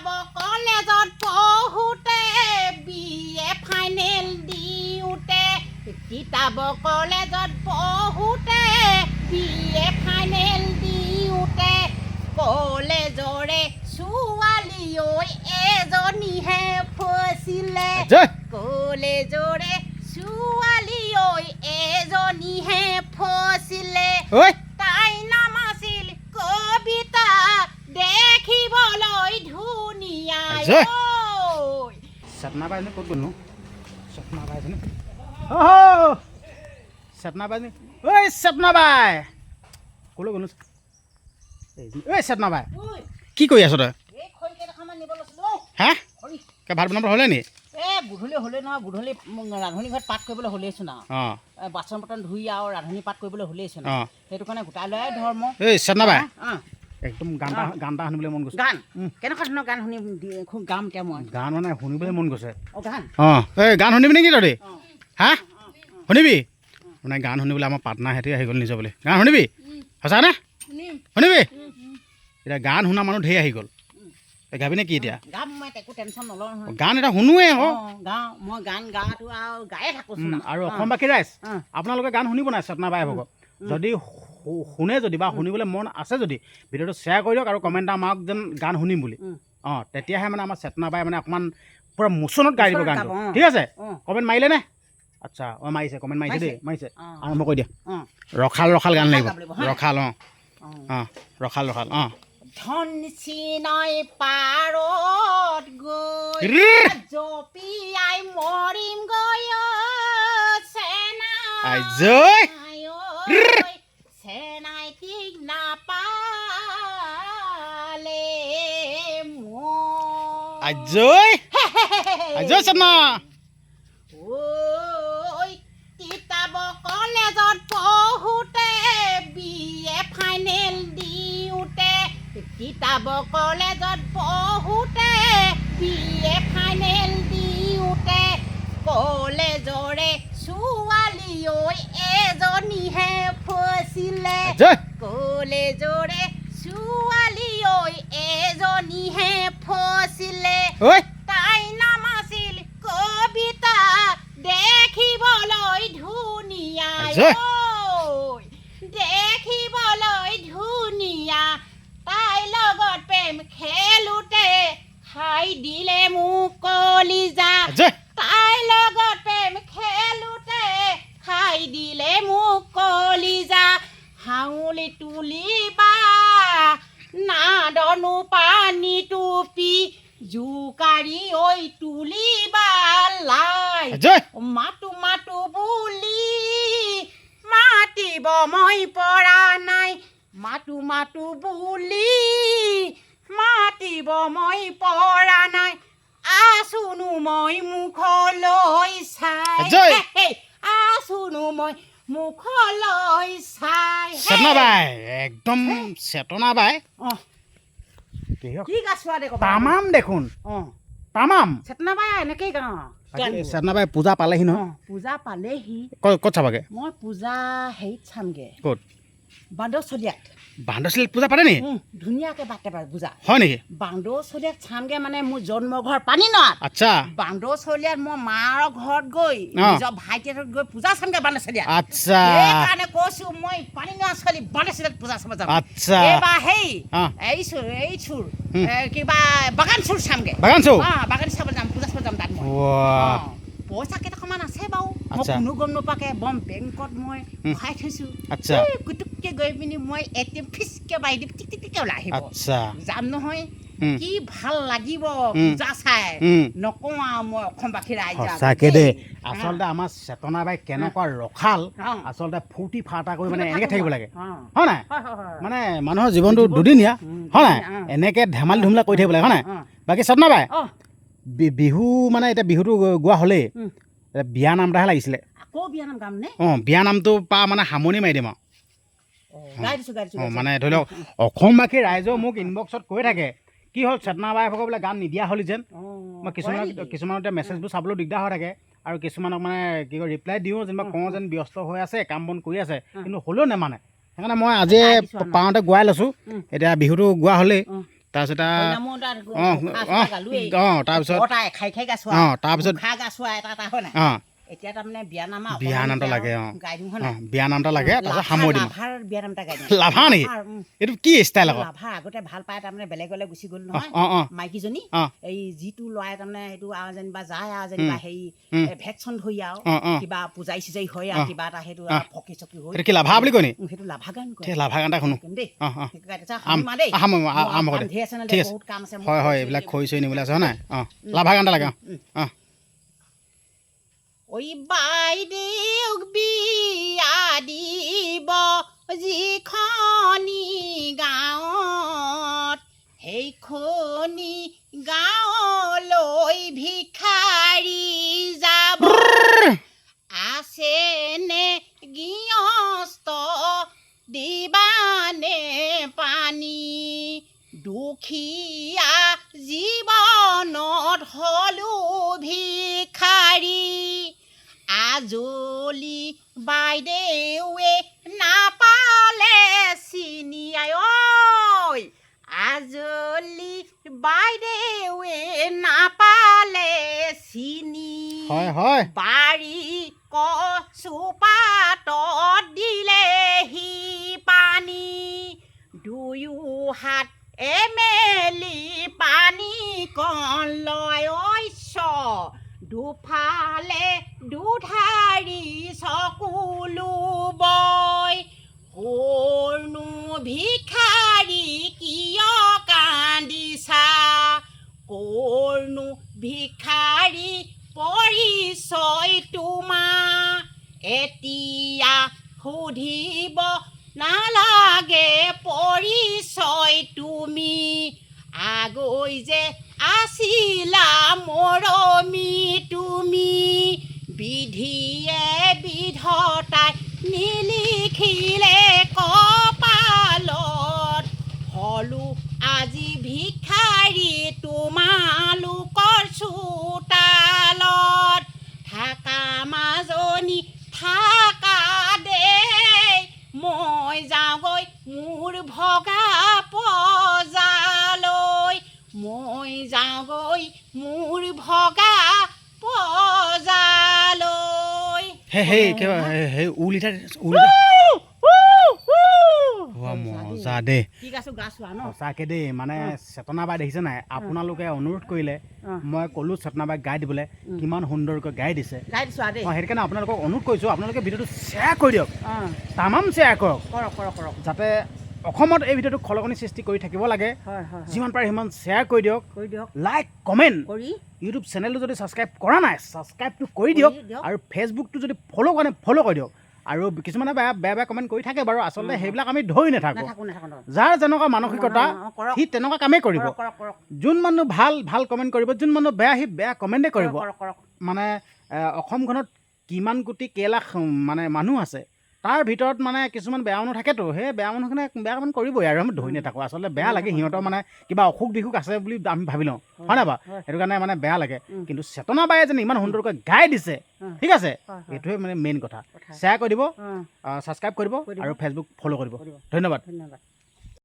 তিতাব কলেজত পঢ়োতে B A final দিওঁতে। তিতাব কলেজত পঢ়োতে বি এ ফাইনেল দিওঁতে। কলেজৰে ছোৱালী ঐ এজনীহে ফচিলে। কলেজৰে ছোৱালী ঐ এজনীহে ফচিলে। আছে। কি কৰি আছ তই? ভাত বনাব হ'লে নি? গধূলি হ'লে ন গধূলি ৰান্ধনী ঘৰত পাত কৰিবলৈ হ'লেইচোন বাচন বৰ্তন ধুই আৰু ৰান্ধনী পাত কৰিবলৈ হ'লেইচোন সেইটো কাৰণে গোটাই লোৱাই ধৰ্ম এই চেতনাবাই একদম গান গান এটা শুনিবলৈ মন গৈছে। গান? কেনেকুৱা ধৰণৰ গান শুনি খুব গাম এতিয়া মই? গান মানে শুনিবলৈ মন গৈছে। অঁ গান? অঁ। এই গান শুনিবি নেকি তহঁতি? হা? শুনিবি? মানে গান শুনিবলৈ আমাৰ পাৰ্টনাৰ সিহঁতে আহি গ'ল নিজৰ বুলি। গান শুনিবি? সঁচানে শুনিবি? এতিয়া গান শুনা মানুহ ঢেৰ আহি গ'ল। গাবি নে কি এতিয়া গান এটা শুনোৱে আৰু অসমবাসী ৰাইজ আপোনালোকে গান শুনিব নাই চেতনা বাই ভাগৰ। যদি শুনে যদি বা শুনিবলৈ মন আছে যদি ভিডিঅ'টো শ্বেয়াৰ কৰি দিয়ক আৰু কমেণ্ট এটা আমাক যেন গান শুনিম বুলি। অঁ তেতিয়াহে মানে আমাৰ চেতনা বাই মানে অকণমান পূৰা মোচনত গাই দিব গানটো। ঠিক আছে? কমেণ্ট মাৰিলে নে? আচ্ছা অঁ মাৰিছে কমেণ্ট মাৰিছে দেই মাৰিছে। আৰম্ভ কৰি দিয়া। ৰখাল ৰখাল গান লাগিব? ৰখাল অঁ। অঁ। ৰখাল ৰখাল অঁ। ধন চিনাই পাৰত গৈ! জপিয়াই মৰিম গৈ চেনা মই আজৈ আজৈ চেতনা ঐ তিতাব কলেজত পঢ়োতে বি এ ফাইনেল দিওঁতে তিতাব কলেজত পঢ়োতে বি এ ফাইনেল দিওঁতে কলেজৰে ছোৱালী ঐ এজনীহে ফচিলে। কলেজৰে ফচিলে তাই নাম আছিল কবিতা দেখিবলৈ ধুনীয়া। দেখি দেখিবলৈ ধুনীয়া তাই লগত প্ৰেম খেলোতে খাই দিলে পানী টুপি জোকাৰি ঐ তুলিবা লাই আজৈ মাতো মাতো বুলি মাতিব মই পৰা নাই। মাতো মাতো বুলি মাতিব মই পৰা নাই। আছোনো মই মুখলৈ চাই। আছোনো মই মুখলৈ চাই। চেতনা বাই একদম চেতনা বাই। অহ, কিহক কি গাছোৱা দে ক'বা তামাম দেখোন। অঁ। তামাম। চেতনা বাই এনেকেই গাওঁ? চেতনাবাই পূজা পালেহি নহয়। পূজা পালেহি। ক'ত ক'ত চাবাগে? মই পূজা হেৰিত চামগে। ক'ত? বান্দৰচলীয়াত বান্দৰচলীত পূজা পাতে নি? উম, ধুনীয়াকে পাতে পূজা। হয় নেকি? বান্দৰচলীয়াত চামগে মানে মোৰ জন্ম ঘৰ পানী নৱাত আচ্ছা বান্দৰচলীয়াত মই মাৰ ঘৰত গৈ নিজৰ ভাইটিহঁতত গৈ পূজা চামগে বান্দৰচলীয়াত আচ্ছা। সেইকাৰণে কৈছো মই পানী নৱা ছোৱালী বান্দৰচলীয়াত পূজা চাব যাম। আচ্ছা। এইবাৰ সেই এই চুৰ এই চুৰ। কিবা বাগান চুৰ চামগে। বাগান চৌ অঁ বাগান চাব যাম পূজা চাব যাম তাত পইচা কেইটকামান আছে বাৰু। আচ্ছা। কোনো গম নোপোৱাকে বম বেংকত মই ভৰাই থৈছো। আচ্ছা। কুটুককে গৈ পিনি মই এটিএম ফিচকে মাৰি দিম টিক টিক ওলাই আহিব আচ্ছা। যাম নহয়। কি ভালো লাগিব। পূজা চাই। নকওঁ আৰু মই অসমবাসী ৰাইজ সঁচাকে দেই। আচলতে আমাৰ চেতনা বাই কেনেকুৱা ৰখাল আচলতে ফূৰ্তি ফাৰ্তা কৰি মানে এনেকৈ থাকিব লাগে। হয় নাই? মানে মানুহৰ জীৱনটো দুদিনীয়া। হয় নাই। এনেকৈ ধেমালি ধুমলা কৰি থাকিব লাগে। হয় নাই। বাকী চেতনা বাই বিহু মানে এতিয়া বিহুটো গোৱা হ'লেই। বিয়া নাম এটাহে লাগিছিলে। অঁ বিয়া নামটো পৰা মানে সামৰণি মাৰি দিম আৰু অঁ মানে ধৰি লওক অসমবাসী ৰাইজেও মোক ইনবক্সত কৈ থাকে কি হ'ল চেতনা বাই ভাগৰ বোলে গান নিদিয়া হ'লি যেন? মই কিছুমানক কিছুমানৰ এতিয়া মেছেজবোৰ চাবলৈও দিগদাৰ হৈ থাকে আৰু কিছুমানক মানে কি কয় ৰিপ্লাই দিওঁ যেনিবা কওঁ যেন ব্যস্ত হৈ আছে কাম বন কৰি আছে কিন্তু হ'লেও নেমানে। সেইকাৰণে মই আজি গাই দিছোঁ আমাক। পাওঁতে গোৱাই লৈছোঁ। এতিয়া বিহুটো গোৱা হ'লেই। তাৰপিছত অঁ অঁ তাৰপিছত অঁ তাৰপিছত অঁ এতিয়া তাৰমানে বিয়া নাম আৰু বিয়া নামটো লাগে, অঁ। বিয়া লাগে তাৰপিছত সামৰি দিম। লাভাৰ বিয়া নাম এটা গাই লাভা নেকি এইটো কি ষ্টাইল আকৌ? লাভা আগতে ভালো পাই তাৰমানে বেলেগলৈ গুচি গ'ল নহয়। মাইকীজনী এই যিটো ল'ৰাই তাৰমানে সেইটো আৰু যেনিবা যায় আৰু যেনিবা হেৰি ভেকচন ধৰি আৰু। কিবা পূজাৰী চুজাৰী হয় আৰু কিবা এটা সেইটো ফকি চকি হৈ কি লাভা বুলি কয় নি? সেইটো লাভা গান কয়। লাভা গান এটা শুনো। দেই। বহুত কাম আছে হয় হয় এইবিলাক খৰি চৰি নিবলৈ আছে হয় নাই? অঁ লাভা গান এটা লাগে অঁ। অঁ। ঐ বাইদেউ বিয়া দিব যিখনি গাঁৱত সেইখনি গাঁৱলৈ ভিখাৰী যাব। আছেনে গৃহস্থ দিবানে পানী? দুখীয়া জীৱনত হলো ভিখাৰী। আজলি বাইদেৱে নাপালে চিনি আই ঐ আজলি বাইদেৱে নাপালে চিনি হয় হয়। বাৰী কচুপাতত দিলেহি পানী দুয়ো হাত এমেলি পানী কণ লয় দুফালে দুধাৰি চকুলো বয়। সৰনো ভিখাৰী কিয় কান্দিছা কৰনো ভিখাৰী পৰিচয় তোমাৰ এতিয়া সুধিব নালাগে পৰিচয় তুমি। আগৈ যে আছিলা মৰমি তুমি। বিধিয়ে বিধতাই নিলিখিলে কপালত। হলো আজি ভিখাৰী তোমালোকৰ চোতালত। থাকা মাজনী থাকা হে সেই কিবা সেই- সেই উলিটা উলিটা মজা দেই কি সঁচাকে দেই মানে চেতনা বাই দেখিছে নাই? আপোনালোকে অনুৰোধ কৰিলে মই ক'লো চেতনা বাই গাই দিবলৈ কিমান সুন্দৰকৈ গাই দিছে। গাই দিছোঁ আৰু দেই অঁ সেইটো কাৰণে আপোনালোকক অনুৰোধ কৰিছোঁ আপোনালোকে ভিডিঅ'টো শ্বেয়াৰ কৰি দিয়ক। তামাম শ্বেয়াৰ কৰক। কৰক কৰক কৰক। যাতে অসমত এই ভিডিঅ'টো খলকনি সৃষ্টি কৰি থাকিব লাগে। যিমান পাৰে সিমান শ্বেয়াৰ কৰি দিয়ক। লাইক কমেণ্ট কৰি ইউটিউব চেনেলটো যদি ছাবস্ক্ৰাইব কৰা নাই ছাবস্ক্ৰাইবটো কৰি দিয়ক। আৰু ফেচবুকটো যদি ফ'ল' কৰা নাই ফ'ল' কৰি দিয়ক। আৰু কিছুমানে বেয়া বেয়া বেয়া কমেণ্ট কৰি থাকে বাৰু আচলতে সেইবিলাক আমি ধৰি নাথাকোঁ। যাৰ যেনেকুৱা মানসিকতা। সি তেনেকুৱা কামেই কৰিব। যোন মানুহ ভাল ভাল কমেণ্ট কৰিব যোন মানুহ বেয়া সি বেয়া কমেণ্টেই কৰিব। মানে অসমখনত কিমান কোটি কেইলাখ মানে মানুহ আছে। তাৰ ভিতৰত মানে কিছুমান বেয়া মানুহ থাকেতো সেই বেয়া মানুহখিনে বেয়া কাম কৰিবই আৰু আমি ধৰি নাথাকোঁ আচলতে বেয়া লাগে সিহঁতৰ মানে কিবা অসুখ বিসুখ আছে বুলি আমি ভাবি লওঁ। হয় নাই বাৰু? সেইটো কাৰণে মানে বেয়া লাগে। কিন্তু চেতনা বায়ে যেন ইমান সুন্দৰকৈ গাই দিছে ঠিক আছে। এইটোৱে মানে মেইন কথা। শ্বেয়াৰ কৰি দিব ছাবস্ক্ৰাইব কৰিব। আৰু ফেচবুক ফ'ল' কৰিব ধন্যবাদ। ধন্যবাদ।